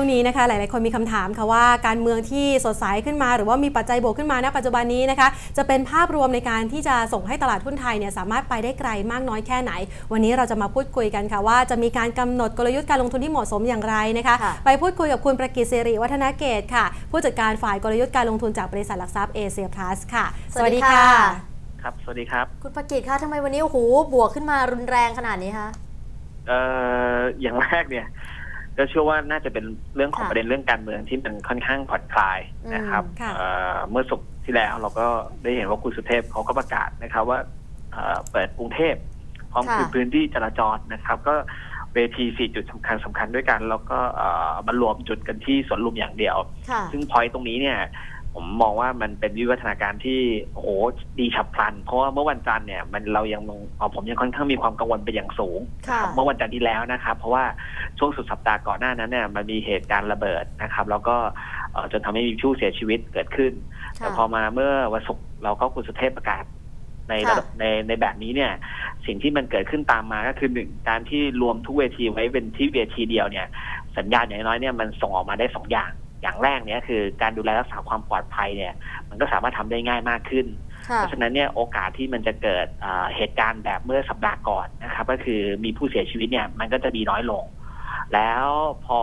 ช่วงนี้นะคะหลายๆ คนมีคำถามค่ะว่าการเมืองที่สดใสขึ้นมา หรือว่ามีปัจจัยบวกขึ้นมาณปัจจุบันนี้นะคะจะเป็นภาพรวมในการที่จะส่งให้ตลาดหุ้นไทยเนี่ยสามารถไปได้ไกลมากน้อยแค่ไหน วันนี้เราจะมาพูดคุยกันค่ะว่าจะมีการกำหนดกลยุทธ์การลงทุนที่เหมาะสมอย่างไรนะคะค่ะไปพูดคุยกับคุณประกิตศิริวัฒนเกตค่ะ ผู้จัดการฝ่ายกลยุทธ์การลงทุนจากบริษัทหลักทรัพย์เอเชียพลัสค่ะครับ สวัสดีครับ คุณประกิตคะทำไมวันนี้โอ้โหบวกขึ้นมารุนแรงขนาดนี้คะเอ่ออย่างแรกเนี่ย ก็เชื่อว่าน่าจะเป็นเรื่องของค่ะประเด็นเรื่องการเมืองที่มันค่อนข้างผ่อนคลายนะครับอืมค่ะ เอ่อเมื่อสุกร์ที่แล้วเราก็ได้เห็นว่าคุณสุเทพเขาก็ประกาศนะครับว่าเอ่อเปิดกรุงเทพพร้อมค่ะ คือพื้นที่จราจรนะครับ ก็เวทีสี่จุดสำคัญสำคัญด้วยกัน แล้วก็เอ่อมารวมจุดกันที่สวนลุมอย่างเดียว ค่ะ ซึ่งพอยต์ตรงนี้เนี่ย ผมมองว่ามันเป็นวิวัฒนาการที่โอ้โหดีฉับพลัน เพราะว่าเมื่อวันจันทร์เนี่ยมันเรายังมองเอ่อผมยังค่อนข้างมีความกังวลไปอย่างสูงค่ะเมื่อวันจันทร์ที่แล้วนะครับ เพราะว่าช่วงสุดสัปดาห์ก่อนหน้านั้นเนี่ยมันมีเหตุการณ์ระเบิดนะครับ แล้วก็เอ่อจนทำให้มีผู้เสียชีวิตเกิดขึ้น แต่ค่ะพอมาเมื่อวันศุกร์เราก็คุณสุเทพประกาศในค่ะระดับในในแบบนี้เนี่ย สิ่งที่มันเกิดขึ้นตามมาก็คือหนึ่งการที่รวมทุกเวทีไว้เป็นที่เวทีเดียวเนี่ย สัญญาณอย่างน้อยเนี่ยมันส่งออกมาได้สองอย่าง อย่างแรกเนี่ยคือการดูแลรักษาความปลอดภัยเนี่ย มันก็สามารถทำได้ง่ายมากขึ้นค่ะเพราะฉะนั้นเนี่ยโอกาสที่มันจะเกิดเอ่อเหตุการณ์แบบเมื่อสัปดาห์ก่อนนะครับ ก็คือมีผู้เสียชีวิตเนี่ยมันก็จะมีน้อยลง แล้วพอ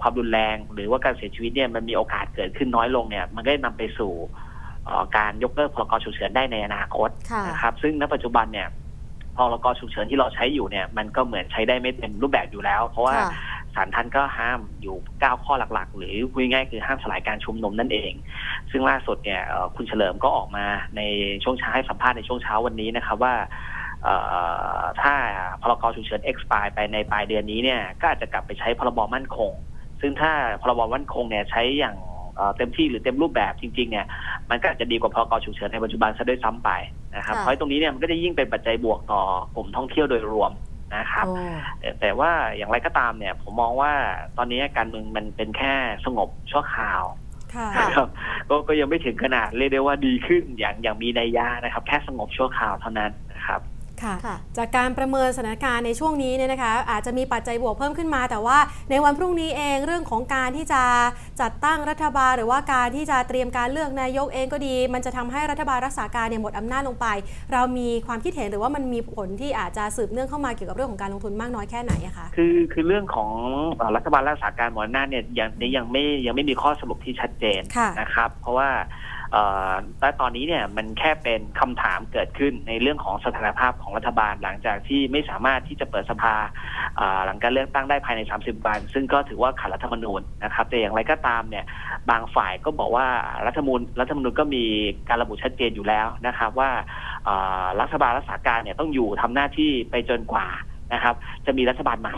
ความรุนแรงหรือว่าการเสียชีวิตเนี่ยมันมีโอกาสเกิดขึ้นน้อยลงเนี่ย มันก็จะนำไปสู่เอ่อการยกเลิกพรกฉุกเฉินได้ในอนาคตค่ะนะครับ ซึ่งณปัจจุบันเนี่ยพรกฉุกเฉินที่เราใช้อยู่เนี่ย มันก็เหมือนใช้ได้ไม่เต็มรูปแบบอยู่แล้ว เพราะว่าค่ะ ศาลท่านก็ห้ามอยู่ 9 ข้อหลักๆ หรือพูดง่ายๆคือห้ามสลายการชุมนุมนั่นเอง ซึ่งล่าสุดเนี่ยเอ่อคุณเฉลิมก็ออกมาในช่วงเช้าให้สัมภาษณ์ในช่วงเช้าวันนี้นะครับว่าเอ่อถ้าพรกฉุกเฉิน expire ไปในปลายเดือนนี้เนี่ยก็อาจจะกลับไปใช้พรบมั่นคง ซึ่งถ้าพรบมั่นคงเนี่ยใช้อย่างเอ่อเต็มที่หรือเต็มรูปแบบจริงๆเนี่ยมันก็อาจจะดีกว่าพรกฉุกเฉินในปัจจุบันซะด้วยซ้ำไปนะครับค่ะเพราะตรงนี้เนี่ยมันก็จะยิ่งเป็นปัจจัยบวกต่อกลุ่มท่องเที่ยวโดยรวม นะครับโอ้แต่แต่ว่าอย่างไรก็ตามเนี่ย ผมมองว่าตอนนี้การเมืองมันเป็นแค่สงบชั่วคราวค่ะค่ะนะครับก็ก็ยังไม่ถึงขนาดเรียกได้ว่าดีขึ้นอย่างอย่างมีนัยยะนะครับ แค่สงบชั่วคราวเท่านั้นนะครับ ค่ะค่ะจากการประเมินสถานการณ์ในช่วงนี้เนี่ยนะคะอาจจะมีปัจจัยบวกเพิ่มขึ้นมา แต่ว่าในวันพรุ่งนี้เองเรื่องของการที่จะจัดตั้งรัฐบาล หรือว่าการที่จะเตรียมการเลือกนายกเองก็ดี มันจะทำให้รัฐบาลรักษาการเนี่ยหมดอำนาจลงไป เรามีความคิดเห็นหรือว่ามันมีผลที่อาจจะสืบเนื่องเข้ามาเกี่ยวกับเรื่องของการลงทุนมากน้อยแค่ไหนอะคะคือคือเรื่องของเอ่อรัฐบาลรักษาการหมอหน้าจเนี่ยยังยังไม่ยังไม่มีข้อสรุปที่ชัดเจนค่ะนะครับ เพราะว่า แต่ตอนนี้เนี่ยมันแค่เป็นคำถามเกิดขึ้นในเรื่องของสถานภาพของรัฐบาลหลังจากที่ไม่สามารถที่จะเปิดสภาหลังการเลือกตั้งได้ภายใน 30 วัน ซึ่งก็ถือว่าขัดรัฐธรรมนูญนะครับ แต่อย่างไรก็ตามเนี่ยบางฝ่ายก็บอกว่ารัฐธรรมนูญรัฐธรรมนูญก็มีการระบุชัดเจนอยู่แล้วนะครับว่ารัฐบาลรักษาการเนี่ยต้องอยู่ทำหน้าที่ไปจนกว่านะครับ จะมีรัฐบาลใหม่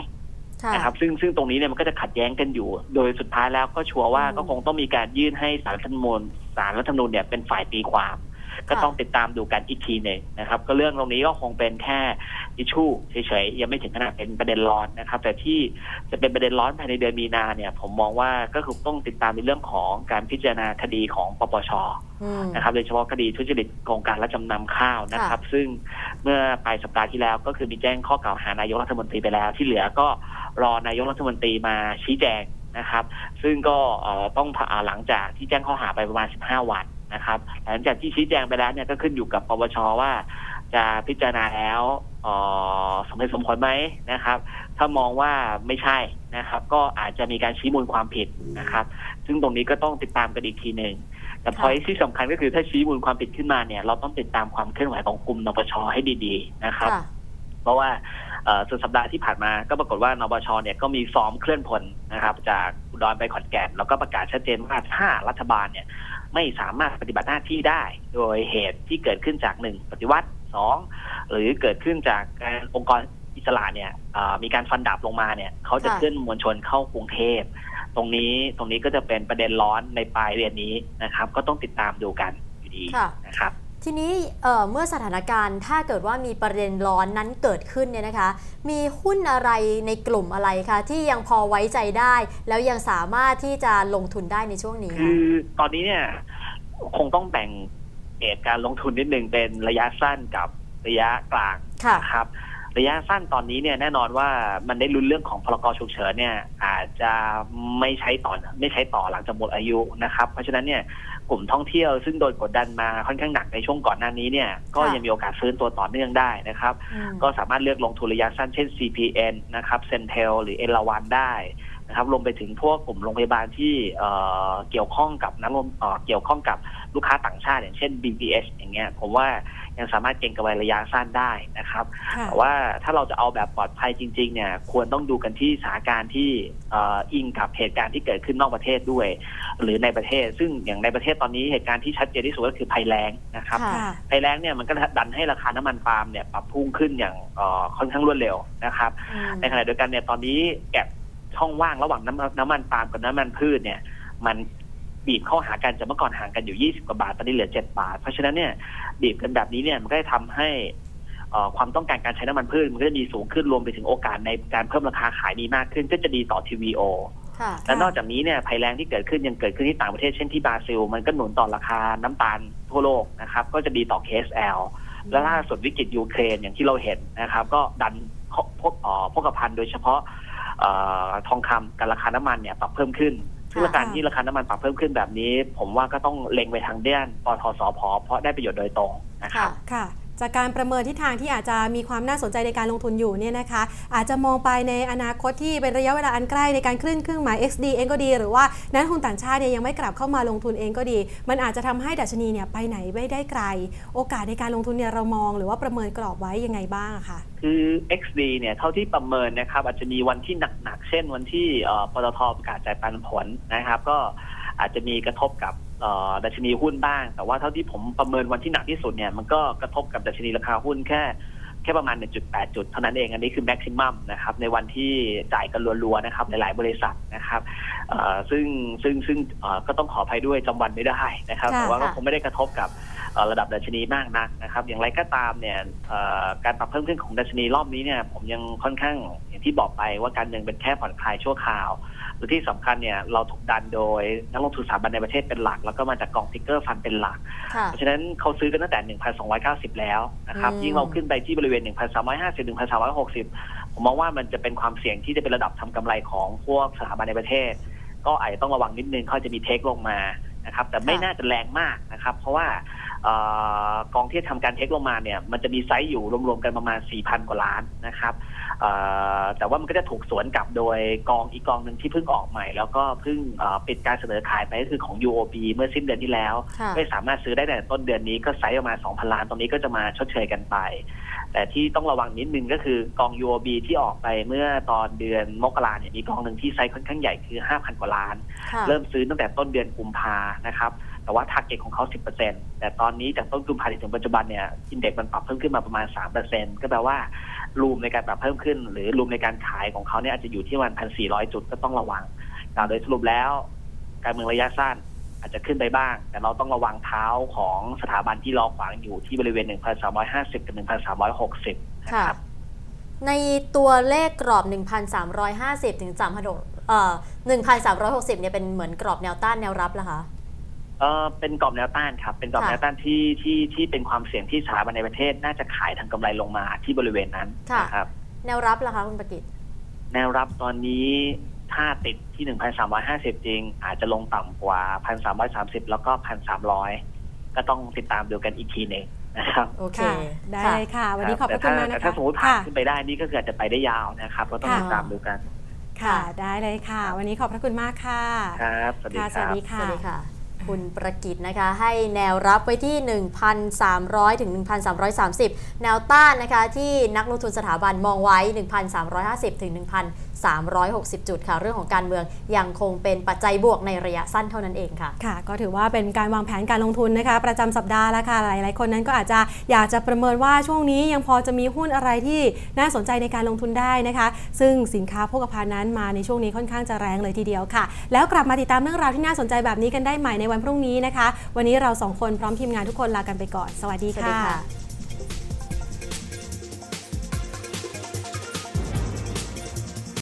นะครับซึ่งซึ่งตรงนี้เนี่ยมันก็จะขัดแย้งกันอยู่ โดยสุดท้ายแล้วก็ชัวร์ว่าอืมก็คงต้องมีการยื่นให้สารรัฐธรรมนูญสารรัฐธรรมนูญเนี่ยเป็นฝ่ายตีความ ก็ค่ะต้องติดตามดูกันอีกทีหนึ่งนะครับ ก็เรื่องตรงนี้ก็คงเป็นแค่อิชชูเฉยๆยังไม่ถึงขนาดเป็นประเด็นร้อนนะครับ แต่ที่จะเป็นประเด็นร้อนภายในเดือนมีนาเนี่ย ผมมองว่าก็คือต้องติดตามในเรื่องของการพิจารณาคดีของปปชอืมนะครับโดยเฉพาะคดีทุจริตโครงการและจำนำข้าวนะครับ ซึ่งเมื่อปลายสัปดาห์ที่แล้วก็คือมีแจ้งข้อกล่าวหานายกรัฐมนตรีไปแล้ว ที่เหลือก็รอนายกรัฐมนตรีมาชี้แจงนะครับ ซึ่งก็เอ่อต้องผ่าหลังจากที่แจ้งข้อหาไปประมาณ 15 วัน นะครับหลังจากที่ชี้แจงไปแล้วเนี่ยก็ขึ้นอยู่กับปปชว่า จะพิจารณาแล้วเอ่อสมเหตุสมผลไหมนะครับ ถ้ามองว่าไม่ใช่นะครับ ก็อาจจะมีการชี้มูลความผิดนะครับ ซึ่งตรงนี้ก็ต้องติดตามกันอีกทีหนึ่งแต่พอยที่สำคัญก็คือถ้าชี้มูลความผิดขึ้นมาเนี่ย เราต้องติดตามความเคลื่อนไหวของกลุ่มนปชให้ดีๆนะครับค่ะเพราะว่าเอ่อสุดสัปดาห์ที่ผ่านมาก็ปรากฏว่านปชเนี่ยก็มีซ้อมเคลื่อนพลนะครับ จากอุดรไปขอนแก่นแล้วก็ประกาศชัดเจนว่าถ้ารัฐบาลเนี่ย ไม่สามารถปฏิบัติหน้าที่ได้ โดยเหตุที่เกิดขึ้นจากหนึ่งปฏิวัติสองหรือเกิดขึ้นจากการองค์กรอิสระเนี่ยเอ่อมีการฟันดาบลงมาเนี่ยเขาจะค่ะเคลื่อนมวลชนเข้ากรุงเทพตรงนี้ตรงนี้ก็จะเป็นประเด็นร้อนในปลายเดือนนี้นะครับ ก็ต้องติดตามดูกันอยู่ดีค่ะนะครับ ทีนี้เอ่อเมื่อสถานการณ์ถ้าเกิดว่ามีประเด็นร้อนนั้นเกิดขึ้นเนี่ยนะคะ มีหุ้นอะไรในกลุ่มอะไรคะที่ยังพอไว้ใจได้ แล้วยังสามารถที่จะลงทุนได้ในช่วงนี้คืคะอตอนนี้เนี่ยคงต้องแบ่งเกตการลงทุนนิดหนึ่งเป็นระยะสั้นกับระยะกลางค่ะนะครับ ระยะสั้นตอนนี้เนี่ยแน่นอนว่ามันได้ลุ้นเรื่องของพรกฉุกเฉินเนี่ยอาจจะไม่ใช้ต่อไม่ใช้ต่อหลังจากหมดอายุนะครับเพราะฉะนั้นเนี่ยกลุ่มท่องเที่ยวซึ่งโดนกดดันมาค่อนข้างหนักในช่วงก่อนหน้านี้เนี่ยก็ค่ะยังมีโอกาสฟื้นตัวต่อเนื่องได้นะครับอืมก็สามารถเลือกลงทุนระยะสั้นเช่น CPN นะครับ Centel หรือเอราวันได้ นะครับรวมไปถึงพวกกลุ่มโรงพยาบาลที่เอ่อเกี่ยวข้องกับนักลงเอ่อเกี่ยวข้องกับลูกค้าต่างชาติ อย่างเช่น BBS อย่างเงี้ยผมว่ายังสามารถเก็งกำไรระยะสั้นได้นะครับค่ะแต่ว่าถ้าเราจะเอาแบบปลอดภัยจริง ๆ เนี่ย ควรต้องดูกันที่สถานการณ์ที่เอ่ออิงกับเหตุการณ์ที่เกิดขึ้นนอกประเทศด้วย หรือในประเทศ ซึ่งอย่างในประเทศตอนนี้เหตุการณ์ที่ชัดเจนที่สุดก็คือภัยแล้งนะครับค่ะค่ะภัยแล้งเนี่ยมันก็ดันให้ราคาน้ำมันปาล์มเนี่ยปรับพุ่งขึ้นอย่างเอ่อค่อนข้างรวดเร็วนะครับอืมในขณะเดียวกันเนี่ยตอนนี้แก็บ ช่องว่างระหว่างน้ำน้ำมันปาล์มกับน้ำมันพืชเนี่ย มันบีบเข้าหากันจากเมื่อก่อนห่างกันอยู่ 20 กว่าบาท ตอนนี้เหลือ 7 บาท เพราะฉะนั้นเนี่ยบีบกันแบบนี้เนี่ยมันก็จะทำให้เอ่อความต้องการการใช้น้ำมันพืชมันก็จะมีสูงขึ้นรวมไปถึงโอกาสในการเพิ่มราคาขายดีมากขึ้น ก็จะดีต่อ TVO ค่ะและนอกจากนี้เนี่ยภัยแรงที่เกิดขึ้นยังเกิดขึ้นที่ต่างประเทศเช่นที่บราซิล มันก็หนุนต่อราคาน้ำตาลทั่วโลกนะครับ ก็จะดีต่อ KSL และล่าสุดวิกฤตยูเครนอย่างที่เราเห็นนะครับ ก็ดันพกพกเอ่อพกพันธ์โดยเฉพาะเอ่อ ทองคำกับราคาน้ำมันเนี่ยปรับเพิ่มขึ้นซึ่งค่ะการที่ราคาน้ำมันปรับเพิ่มขึ้นแบบนี้ ผมว่าก็ต้องเล็งไปทางด้านปทสพเพราะได้ประโยชน์โดยตรงนะครับค่ะ จากการประเมินทิศทางที่อาจจะมีความน่าสนใจในการลงทุนอยู่เนี่ยนะคะ อาจจะมองไปในอนาคตที่เป็นระยะเวลาอันใกล้ในการขึ้นเครื่องหมาย XD เองก็ดี หรือว่านักลงทุนต่างชาติเนี่ยยังไม่กลับเข้ามาลงทุนเองก็ดี มันอาจจะทำให้ดัชนีเนี่ยไปไหนไม่ได้ไกล โอกาสในการลงทุนเนี่ยเรามอง หรือว่าประเมินกรอบไว้ยังไงบ้างะคะคือ XD เนี่ยเท่าที่ประเมินนะครับอาจจะมีวันที่หนักๆเช่นวันที่ปตทประกาศจ่ายปันผลนะครับ ก็อาจจะมีกระทบกับ ดัชนีหุ้นบ้าง แต่ว่าเท่าที่ผมประเมินวันที่หนักที่สุดเนี่ยมันก็กระทบกับดัชนีราคาหุ้นแค่แค่ประมาณ 1.8 จุด เท่านั้นเอง อันนี้คือแม็กซิมัมนะครับ ในวันที่จ่ายกันรัวๆนะครับหลายๆบริษัทนะครับเอ่อซึ่งซึ่งซึ่งเอ่อก็ต้องขออภัยด้วยจำวันไม่ได้นะครับค่ะแต่ว่าก็ค่ะคงไม่ได้กระทบกับเอ่อระดับดัชนีมากนักนะครับ อย่างไรก็ตามเนี่ยเอ่อการปรับเพิ่มขึ้นของดัชนีรอบนี้เนี่ย ผมยังค่อนข้างอย่างที่บอกไปว่าการเมืองเป็นแค่ผ่อนคลายชั่วคราว หรือที่สำคัญเนี่ยเราถูกดันโดยนักลงทุนสถาบันในประเทศเป็นหลัก แล้วก็มาจากกองทิกเกอร์ฟันเป็นหลักค่ะเพราะฉะนั้นเขาซื้อกันตั้งแต่ 1,290 แล้วนะครับอืมยิ่งเราขึ้นไปที่บริเวณ 1,350 1,360 ผมมองว่ามันจะเป็นความเสี่ยงที่จะเป็นระดับทำกำไรของพวกสถาบันในประเทศ ก็อาจจะต้องระวังนิดนึงเขาจะมีเทคลงมานะครับแต่ไม่ค่ะน่าจะแรงมากนะครับ เพราะว่าเออ กองที่ทำการเทคลงมาเนี่ยมันจะมีไซส์อยู่รวมๆกันประมาณ 4,000 กว่าล้านนะครับเอ่อแต่ว่ามันก็จะถูกสวนกลับโดยกองอีกกองหนึ่งที่เพิ่งออกใหม่ แล้วก็เพิ่งเอ่อปิดการเสนอขายไปก็คือของ UOB เมื่อสิ้นเดือนที่แล้วค่ะไม่สามารถซื้อได้ในต้นเดือนนี้ก็ไซส์ประมาณ 2,000 ล้านตรงนี้ก็จะมาชดเชยกันไป แต่ที่ต้องระวังนิดนึงก็คือกอง UOB ที่ออกไปเมื่อตอนเดือนมกราเนี่ยมีกองหนึ่งที่ไซส์ค่อนข้างใหญ่คือ 5,000 กว่าล้านค่ะเริ่มซื้อตั้งแต่ต้นเดือนกุมภานะครับ แต่ว่าทาร์เก็ตของเขา 10%แต่ตอนนี้จากต้นกุมภาถึงปัจจุบันเนี่ยอินเด็กซ์มันปรับเพิ่มขึ้นมาประมาณ 3%ก็แปลว่ารูมในการปรับเพิ่มขึ้น หรือรูมในการขายของเขาเนี่ยอาจจะอยู่ที่วัน1,400จุดก็ต้องระวังกล่โดยสรุปแล้ว การเมืองระยะสั้นอาจจะขึ้นไปบ้าง แต่เราต้องระวังเท้าของสถาบันที่รอขวางอยู่ที่บริเวณ 1,350 กับ 1,360ค่ะนะครับในตัวเลขกรอบ 1,350 ถึง3,600เอ่อ1,360 เนี่ยเป็นเหมือนกรอบแนวต้านแนวรับแล้วคะ เออเป็นกรอบแนวต้านครับ เป็นกรอบค่ะ แนวต้านที่ที่ที่เป็นความเสี่ยงที่สถาบันในประเทศ น่าจะขายทางกำไรลงมาที่บริเวณนั้นค่ะ นะครับแนวรับล่ะคะคุณประกิต แนวรับตอนนี้ถ้าติดที่ 1,350 จริง อาจจะลงต่ำกว่า 1,330 แล้วก็ 1,300 ก็ต้องติดตามดูกันอีกทีหนึ่งนะครับโอเค ค่ะ ได้เลยค่ะ วันนี้ขอบพแต่ระคุณากถ้ามแต่นะคะถ้าสมมติผ่านค่ะ ขึ้นไปได้นี่ก็คืออาจจะไปได้ยาวนะครับก็ต้องค่ะ ติดตามดูกันค่ะ ได้เลยค่ะ วันนี้ขอบพระคุณมากค่ะ ครับ สวัสดีค่ะคสวัรัสบดีสค่ะวัสดีค่ะ คุณประกิตนะคะ ให้แนวรับไว้ที่ 1,300 ถึง 1,330 แนวต้านนะคะ ที่นักลงทุนสถาบันมองไว้ 1,350 ถึง 1,360 จุดค่ะ เรื่องของการเมืองยังคงเป็นปัจจัยบวกในระยะสั้นเท่านั้นเองค่ะ ค่ะ ก็ถือว่าเป็นการวางแผนการลงทุนนะคะ ประจำสัปดาห์แล้วค่ะ หลาย ๆ คนนั้นก็อาจจะอยากจะประเมินว่าช่วงนี้ยังพอจะมีหุ้นอะไรที่น่าสนใจในการลงทุนได้นะคะ ซึ่งสินค้าโภคภัณฑ์นั้นมาในช่วงนี้ค่อนข้างจะแรงเลยทีเดียวค่ะ แล้วกลับมาติดตามเรื่องราวที่น่าสนใจแบบนี้กันได้ใหม่ในวันพรุ่งนี้นะคะ วันนี้เราสองคนพร้อมทีมงานทุกคนลากันไปก่อน สวัสดีค่ะ